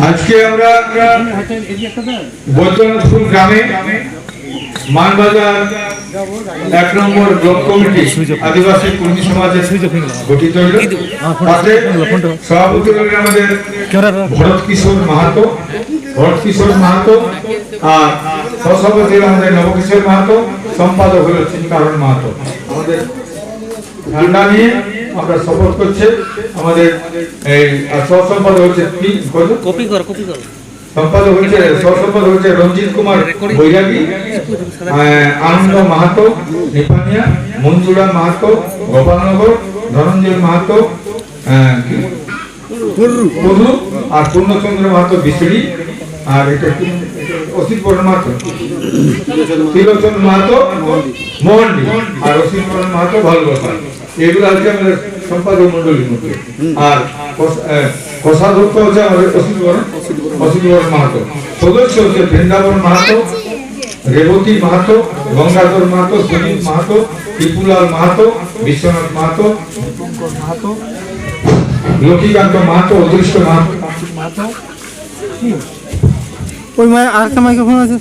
আজকে আমরা বৈদ্যনাথপুর গ্রামে মানবাজার এক নম্বর ব্লক কমিটি আদিবাসী কর্মী সমাজের গঠিত হইল তাতে সভাপতি হলেন আমাদের ভরত কিশোর মাহাতো ভরত কিশোর মাহাতো আর হলেন আমাদের নবকিশোর মাহাতো, সম্পাদক হলো চিন্তারণ মাহাতো। আমাদের ঠান্ডা নিয়ে আমরা শপথ করছে। আমাদের এই সহসম্পাদক হচ্ছে কি? কত? কপি কর কপি কর। সম্পাদক হচ্ছে সহসম্পাদক হচ্ছে রঞ্জিত কুমার বৈরাগী আহ, আনন্দ মাহাতো নিপানিয়া মঞ্জুরা মাহাতো গোপালনগর ধনঞ্জয় মাহাতো আহ, আর পূর্ণচন্দ্র মাহাতো বিশড়ি আর এটা অসিত বর্ণ মাহাতো? ত্রিলোচন মাহাতো? মোহনডি। আর অসিত বর্ণ মাহাতো ভালবাসা এগুলো হচ্ছে আমাদের সম্পাদক মন্ডলীর মধ্যে। আর কোষ- আহ, কোষাধ্যক্ষ হচ্ছে আমাদের অসিত বর্ণ। অসিত বর্ণ মাহাতো। সদস্য হচ্ছে বৃন্দাবন মাহাতো রেবতী মাহাতো গঙ্গাধর মাহাতো সুনীল মাহাতো ত্রিপুলাল মাহাতো বিশ্বনাথ মাহাতো মাহাতো লক্ষ্মীকান্ত মাহাতো অদৃষ্ট মাহাতো। ওই মায়ের আর একটা মাইক্রোফোন আছে।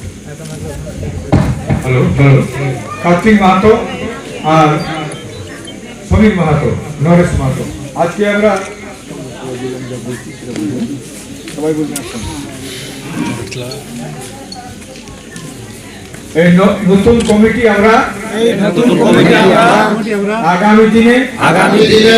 হ্যালো হ্যালো কার্তিক মাহাতো আর সমীর মাহাতো নরেশ মাহাতো। আজকে আমরা এই ন- নতুন কমিটি আমরা আগামী দিনে আগামী দিনে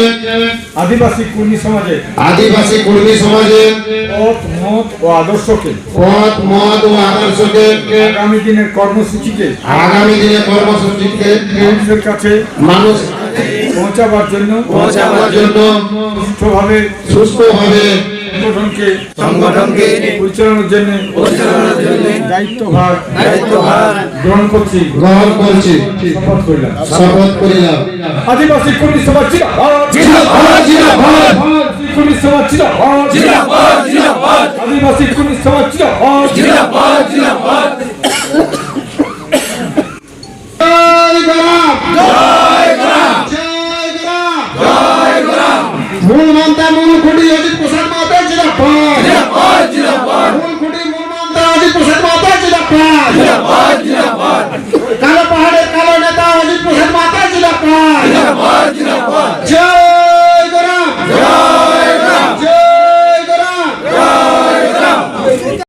আদিবাসী কর্মী সমাজে আদিবাসী কর্মী সমাজের পথ মত ও আদর্শকে পথ মত ও আদর্শকে আগামী দিনের কর্মসূচিকে আগামী দিনে কর্মসূচিকে মানুষের কাছে মানুষ পৌঁছাবার জন্য পৌঁছাবার জন্য সুষ্ঠুভাবে সুস্থভাবে সংগঠনকে সংগঠনকে পরিচালনার জন্য দায়িত্বভার দায়িত্বভার গ্রহণ করছি গ্রহণ করছি শপথ করলাম শপথ করিলাম আদিবাসী কর্মী সমাজ জিন্দাবাদ। জিন্দাবাদ, জিন্দাবাদ। কর্মী সমাজ জিন্দাবাদ। আদিবাসী কর্মী সমাজ জিন্দাবাদ। জয় গরাম জয় গরাম জয় গরাম জয় গরাম মূল মন্ত্র মূল খুঁটি অজিত প্রসাদ মাতা জিন্দাবাদ জিন্দাবাদ জিন্দাবাদ মূল খুঁটি মূল মন্ত্র অজিত প্রসাদ মাতা জিন্দাবাদ জিন্দাবাদ